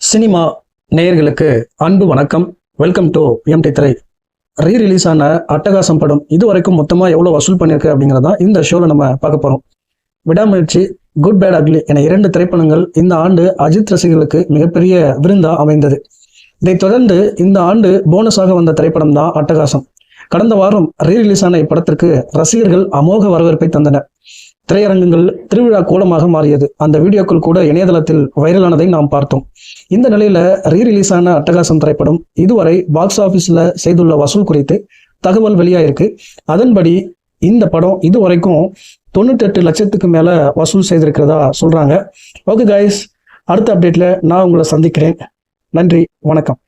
Cinema நேயர்களுக்கு அன்பு வணக்கம். வெல்கம் டு எம்டி திரை ரீ ரிலீஸ் ஆன அட்டகாசம் படம். இது வரைக்கும் மொத்தமாக எவ்வளோ வசூல் பண்ணியிருக்கு அப்படிங்கிறதா இந்த ஷோவில் நம்ம பார்க்க போகிறோம் விடாமுயற்சி குட் பேட் அக்லி என இரண்டு திரைப்படங்கள் இந்த ஆண்டு அஜித் ரசிகர்களுக்கு மிகப்பெரிய விருந்தா அமைந்தது. இதைத் தொடர்ந்து இந்த ஆண்டு போனஸாக வந்த திரைப்படம் தான் அட்டகாசம். கடந்த வாரம் ரீ ரிலீஸ் ஆன இப்படத்திற்கு ரசிகர்கள் அமோக வரவேற்பை தந்தனர். திரையரங்குகள் திருவிழா கோலமாக மாறியது. அந்த வீடியோக்கள் கூட இணையதளத்தில் வைரலானதை நாம் பார்த்தோம். இந்த நிலையில ரீ ரிலீஸ் ஆன அட்டகாசம் திரைப்படம் இதுவரை பாக்ஸ் ஆபீஸ்ல செய்துள்ள வசூல் குறித்து தகவல் வெளியாயிருக்கு. அதன்படி இந்த படம் இதுவரைக்கும் தொண்ணூத்தெட்டு லட்சத்துக்கு மேல வசூல் செய்திருக்கிறதா சொல்றாங்க. ஓகே கைஸ் அடுத்த அப்டேட்ல நான் உங்களை சந்திக்கிறேன். நன்றி வணக்கம்.